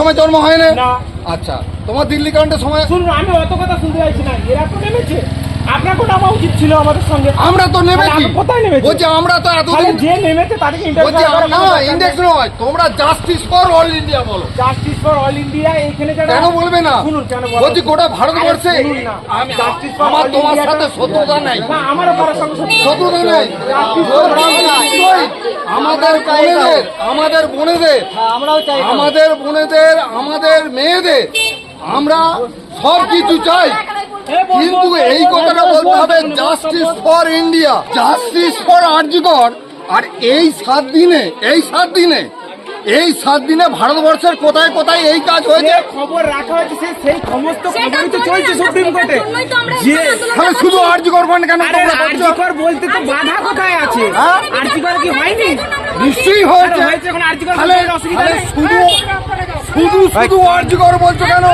সময় জন্ম হয় না। আচ্ছা তোমার দিল্লি কাণ্ডের সময় শুনুন আমি অত কথা শুনতে চাইছি না। এরা তো নেমেছে। আপনাকে নামা উচিত ছিল আমাদের সঙ্গে? আমরা তো নেমেছি। কোথায় নেমেছে? বলছি আমরা তো এতদিন যে নেমেছে তাদেরকে আম- না ইন্ডেক্স নয় তোমরা জাস্টিস ফর অল ইন্ডিয়া বলো। জাস্টিস ফর অল ইন্ডিয়া এখানে কেন বলবে না? শুনুন কেন বলব? বলছি গোটা ভারতবর্ষে আমি Justice for আমার তোমার সাথে শত্রুতা নাই। না আমারও কারোর সঙ্গে শত্রুতা শত্রুতা নেই। আমাদের বোনেদের আমাদের বোনেদের আমরাও চাই আমাদের বোনেদের আমাদের মেয়েদের আমরা সব কিছু চাই। কিন্তু এই কথাটা বলতে হবে justice for India justice for আর্যকর আর এই সাত দিনে এই সাত দিনে এই সাত দিনে ভারতবর্ষের কোথায় কোথায় এই কাজ হয়েছে খবর রাখা হয়েছে সেই সমস্ত খবরই তো চলছে সুপ্রিম কোর্টে যে তাহলে শুধু আর্যকর ফান্ড কেন তোমরা আরজিকর বলতে তো বাধা কোথায় আছে হ্যাঁ? আরজিকর কি হয়নি নিশ্চয়ই হয়েছে আরজিকর তাহলে শুধু শুধু শুধু আর্যকর বলছো কেন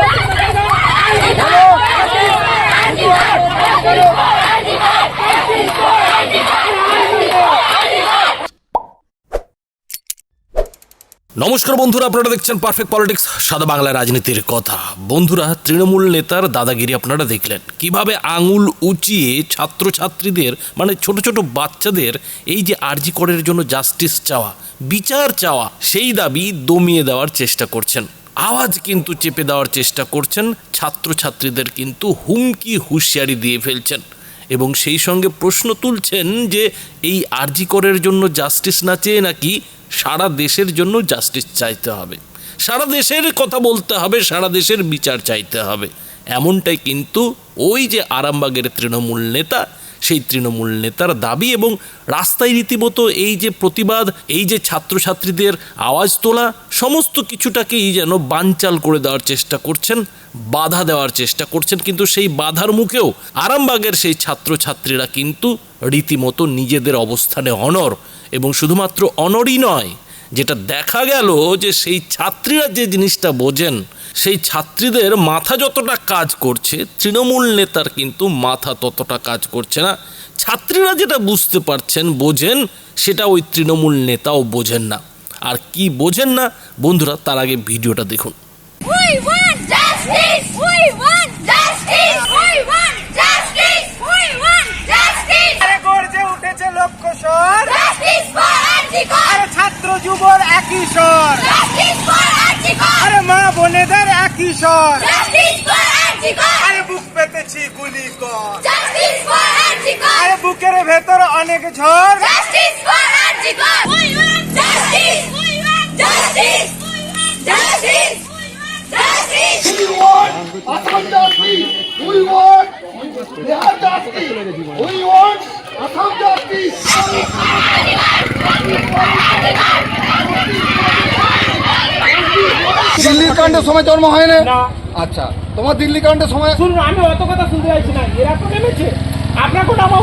নমস্কার বন্ধুরা, আপনারা দেখছেন পারফেক্ট পলিটিক্স সাদা বাংলা রাজনীতির কথা। বন্ধুরা, তৃণমূল নেতার দাদাগিরি আপনারা দেখলেন। কীভাবে আঙুল উঁচিয়ে ছাত্রছাত্রীদের মানে ছোট ছোট বাচ্চাদের, এই যে আর্জি করের জন্য জাস্টিস চাওয়া, বিচার চাওয়া, সেই দাবি দমিয়ে দেওয়ার চেষ্টা করছেন। আওয়াজ কিন্তু চেপে দেওয়ার চেষ্টা করছেন। ছাত্রছাত্রীদের কিন্তু হুমকি হুঁশিয়ারি দিয়ে ফেলছেন। এবং সেই সঙ্গে প্রশ্ন তুলছেন যে, এই আরজি করের জন্য জাস্টিস না চেয়ে নাকি সারা দেশের জন্য জাস্টিস চাইতে হবে? সারা দেশের কথা বলতে হবে, সারা দেশের বিচার চাইতে হবে। এমনটাই কিন্তু ওই যে আরামবাগের তৃণমূল নেতা সেই তৃণমূল নেতার দাবি এবং রাস্তায় রীতিমতো এই যে প্রতিবাদ, এই যে ছাত্রছাত্রীদের আওয়াজ তোলা, সমস্ত কিছুটাকেই যেন বানচাল করে দেওয়ার চেষ্টা করছেন, বাধা দেওয়ার চেষ্টা করছেন। কিন্তু সেই বাধার মুখেও আরামবাগের সেই ছাত্রছাত্রীরা কিন্তু রীতিমতো নিজেদের অবস্থানে অনর এবং শুধুমাত্র অনরই নয় যেটা দেখা গেল যে সেই ছাত্রীরা যে জিনিসটা বোঝেন, সেই ছাত্রীদের মাথা যতটা কাজ করছে, তৃণমূল নেতার কিন্তু মাথা ততটা কাজ করছে না ছাত্রীরা যেটা বুঝতে পারছেন, বোঝেন, সেটা ওই তৃণমূল নেতাও বোঝেন না আর কি বোঝেন না, বন্ধুরা, তার আগে ভিডিওটা দেখুন We want justice! We want justice! We want justice! We want justice! আরে গর্জে উঠেছে লক্ষ্য স্বর Justice for Archicor! আরে ছাত্র যুবর একই স্বর Justice for Archicor! আরে মা বোনেদের Justice Archicor! আরে বুক পেতেছি গুলি কর Justice! আরে বুকের ভেতর অনেক ঝড় Justice! We want justice! We want justice! Justice! Justice! We want Assam justice. We want Bihar justice. We want Assam justice. দিল্লির কাণ্ডের সময় জন্ম হয়নি? না। আচ্ছা তোমার দিল্লি কাণ্ডের সময়? শুনুন আমি অত কথা শুনতে চাইছি না। এরা তো নেমেছে।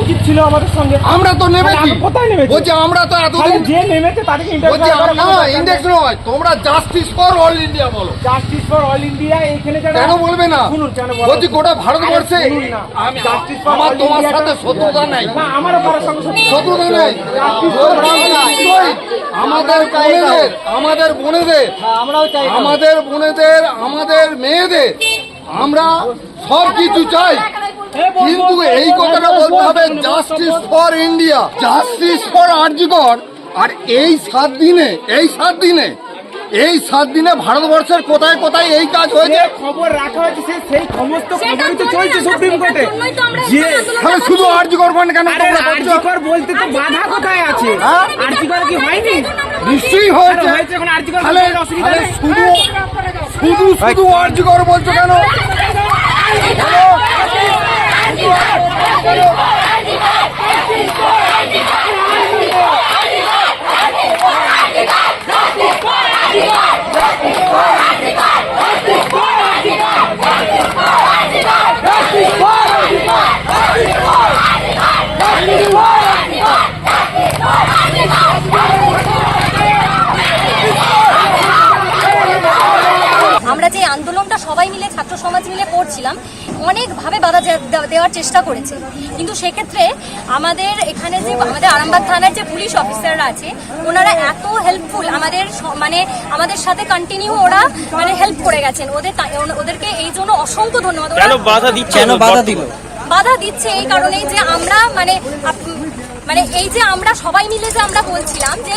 উচিত ছিল আমাদের সঙ্গে? আমরা তো নেমেছি। তাহলে কোথায় নেমেছে? বলছি আমরা তো তাহলে এতদিন যে নেমেছে তাদেরকে বলছি না ইন্ডেক্স নয় তোমরা জাস্টিস ফর অল ইন্ডিয়া বলো। জাস্টিস ফর অল ইন্ডিয়া এখানে কেন বলবে না? শুনুন কেন বলব? বলছি গোটা ভারতবর্ষে আমি আমার তোমার সাথে শত্রুতা নাই। না কারোর সঙ্গে শত্রুতা নেই। নিশ্চয়ই আমাদের বোনেদের আমাদের বোনেদের আমরাও চাই আমাদের বোনেদের আমাদের মেয়েদের আমরা সব কিছু চাই। কিন্তু এই কথাটা বলতে হবে justice for India justice for আর্যকর আর এই সাত দিনে এই সাত দিনে এই সাত দিনে ভারতবর্ষের কোথায় কোথায় এই কাজ হয়েছে খবর রাখা হয়েছে সেই সমস্ত খবরই তো চলছে সুপ্রিম কোর্টে যে তাহলে শুধু আর্যকর ফান্ড কেন তোমরা করছ আরজিকর বলতে তো বাধা কোথায় আছে হ্যাঁ? আরজিকর কি হয়নি নিশ্চয়ই আরে হয়েছে হয়েছে এখন আরজিকর তাহলে অসুবিধা তাহলে নেই শুধু শুধু শুধু আর্যকর বলছো কেন আমরা যে মিলে ছাত্র সমাজ মিলে করছিলাম অনেকভাবে বাধা দেওয়ার চেষ্টা করেছে। কিন্তু সেক্ষেত্রে আমাদের এখানে যে আমাদের আরামবাগ থানার যে পুলিশ অফিসাররা আছে ওনারা এত হেল্পফুল আমাদের মানে আমাদের সাথে কন্টিনিউ ওরা মানে হেল্প করে গেছেন। ওদের ওদেরকে এই জন্য অসংখ্য ধন্যবাদ। বাধা দিচ্ছে? বাধা দিল? বাধা দিচ্ছে এই কারণেই যে আমরা মানে মানে এই যে আমরা সবাই মিলে যে আমরা বলছিলাম যে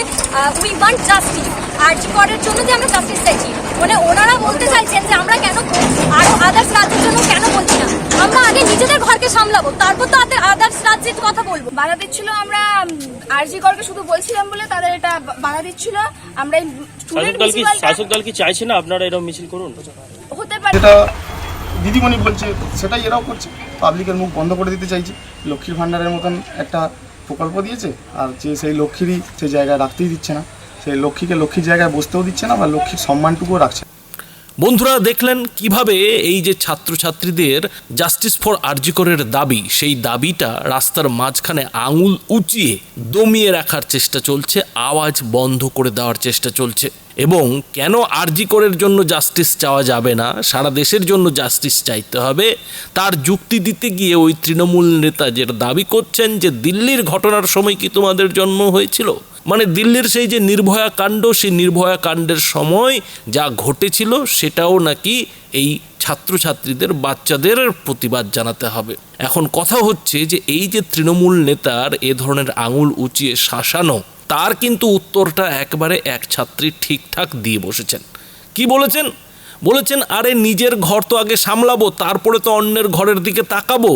we want justice R G করের জন্য যে আমরা জাস্টিস চাইছি মানে ওনারা বলতে চাইছেন যে আমরা কেন আরও আদার্স রাজ্যের জন্য কেন বলছি না? আমরা আগে নিজেদের ঘরকে সামলাবো তারপর তো আদার্স রাজ্যের কথা বলব। বাধা দিচ্ছিল আমরা আরজি করকে শুধু বলছিলাম বলে তাদের এটা বাধা দিচ্ছিল আমরা স্টুডেন্ট শাসক দল কি শাসক দল কি চাইছে না আপনারা এরকম মিছিল করুন? হতে পারে। দিদিমণি বলছে সেটাই এরাও করছে। পাবলিকের মুখ বন্ধ করে দিতে চাইছে। লক্ষ্মীর ভাণ্ডারের মতন একটা প্রকল্প দিয়েছে, আর যে সেই লক্ষ্মীরই সেই জায়গায় রাখতেই দিচ্ছে না সেই লক্ষ্মীকে লক্ষ্মীর জায়গায় বসতেও দিচ্ছে না বা লক্ষ্মীর সম্মানটুকুও রাখছে। বন্ধুরা দেখলেন কীভাবে এই যে ছাত্রছাত্রীদের জাস্টিস ফর আরজিকরের দাবি, সেই দাবিটা রাস্তার মাঝখানে আঙুল উঁচিয়ে দমিয়ে রাখার চেষ্টা চলছে, আওয়াজ বন্ধ করে দেওয়ার চেষ্টা চলছে। এবং কেন আরজিকরের জন্য জাস্টিস চাওয়া যাবে না, সারা দেশের জন্য জাস্টিস চাইতে হবে, তার যুক্তি দিতে গিয়ে ওই তৃণমূল নেতা যেটা দাবি করছেন যে দিল্লির ঘটনার সময় কি তোমাদের জন্ম হয়েছিল? মানে দিল্লির সেই যে নির্ভয়া কাণ্ড, সেই নির্ভয়া কাণ্ডের সময় যা ঘটেছিল, সেটাও নাকি এই ছাত্রছাত্রীদের, বাচ্চাদের প্রতিবাদ জানাতে হবে। এখন কথা হচ্ছে যে এই যে তৃণমূল নেতার এ ধরনের আঙুল উঁচিয়ে শাসানো, তার কিন্তু উত্তরটা একবারে এক ছাত্রী ঠিকঠাক দিয়ে বসেছেন। কি বলেছেন? বলেছেন, আরে নিজের ঘর তো আগে সামলাবো, তারপরে তো অন্যের ঘরের দিকে তাকাবো।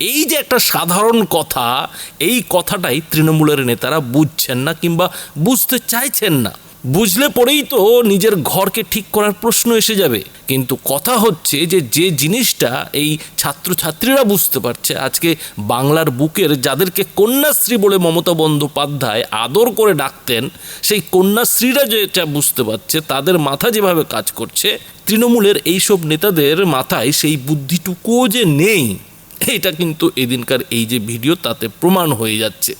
এই যে একটা সাধারণ কথা, এই কথাটাই তৃণমূলের নেতারা বুঝছেন না কিংবা বুঝতে চাইছেন না। বুঝলে পরেই তো নিজের ঘরকে ঠিক করার প্রশ্ন এসে যাবে। কিন্তু কথা হচ্ছে যে যে জিনিসটা এই ছাত্রছাত্রীরা বুঝতে পারছে, আজকে বাংলার বুকের যাদেরকে কন্যাশ্রী বলে মমতা বন্দ্যোপাধ্যায় আদর করে ডাকতেন, সেই কন্যাশ্রীরা যেটা বুঝতে পারছে, তাদের মাথা যেভাবে কাজ করছে, তৃণমূলের এইসব নেতাদের মাথায় সেই বুদ্ধিটুকুও যে নেই। এটা কিন্তু এদিনকার এই যে ভিডিও তাতে প্রমাণ হয়ে যাচ্ছে।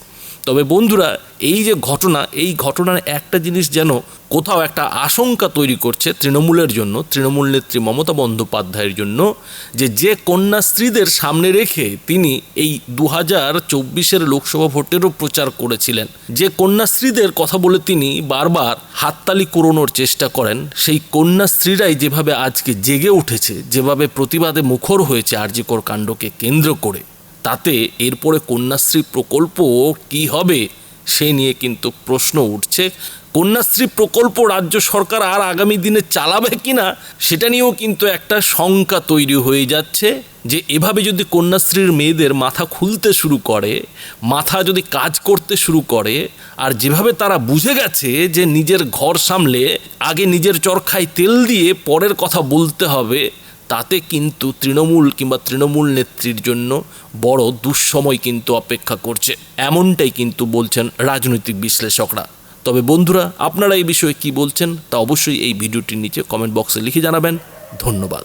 তবে বন্ধুরা, এই যে ঘটনা, এই ঘটনার একটা জিনিস যেন কোথাও একটা আশঙ্কা তৈরি করছে তৃণমূলের জন্য, তৃণমূল নেত্রী মমতা বন্দ্যোপাধ্যায়ের জন্য, যে যে কন্যাশ্রীদের সামনে রেখে তিনি এই দু হাজার চব্বিশের লোকসভা ভোটেরও প্রচার করেছিলেন, যে কন্যাশ্রীদের কথা বলে তিনি বারবার হাততালি কুড়োনোর চেষ্টা করেন, সেই কন্যাশ্রীরাই যেভাবে আজকে জেগে উঠেছে, যেভাবে প্রতিবাদে মুখর হয়েছে আর্যিকর কাণ্ডকে কেন্দ্র করে তাতে এরপরে কন্যাশ্রী প্রকল্প কি হবে, সে নিয়ে কিন্তু প্রশ্ন উঠছে। কন্যাশ্রী প্রকল্প রাজ্য সরকার আর আগামী দিনে চালাবে কিনা, সেটা নিয়েও কিন্তু একটা শঙ্কা তৈরি হয়ে যাচ্ছে যে এভাবে যদি কন্যাশ্রীর মেয়েদের মাথা খুলতে শুরু করে, মাথা যদি কাজ করতে শুরু করে, আর যেভাবে তারা বুঝে গেছে যে নিজের ঘর সামলে আগে নিজের চরখায় তেল দিয়ে পরের কথা বলতে হবে তাতে কিন্তু তৃণমূল কিংবা তৃণমূল নেত্রীর জন্য বড় দুঃসময় কিন্তু অপেক্ষা করছে। এমনটাই কিন্তু বলছেন রাজনৈতিক বিশ্লেষকরা। তবে বন্ধুরা, আপনারা এই বিষয়ে কি বলছেন তা অবশ্যই এই ভিডিওটির নিচে কমেন্ট বক্সে লিখে জানাবেন। ধন্যবাদ।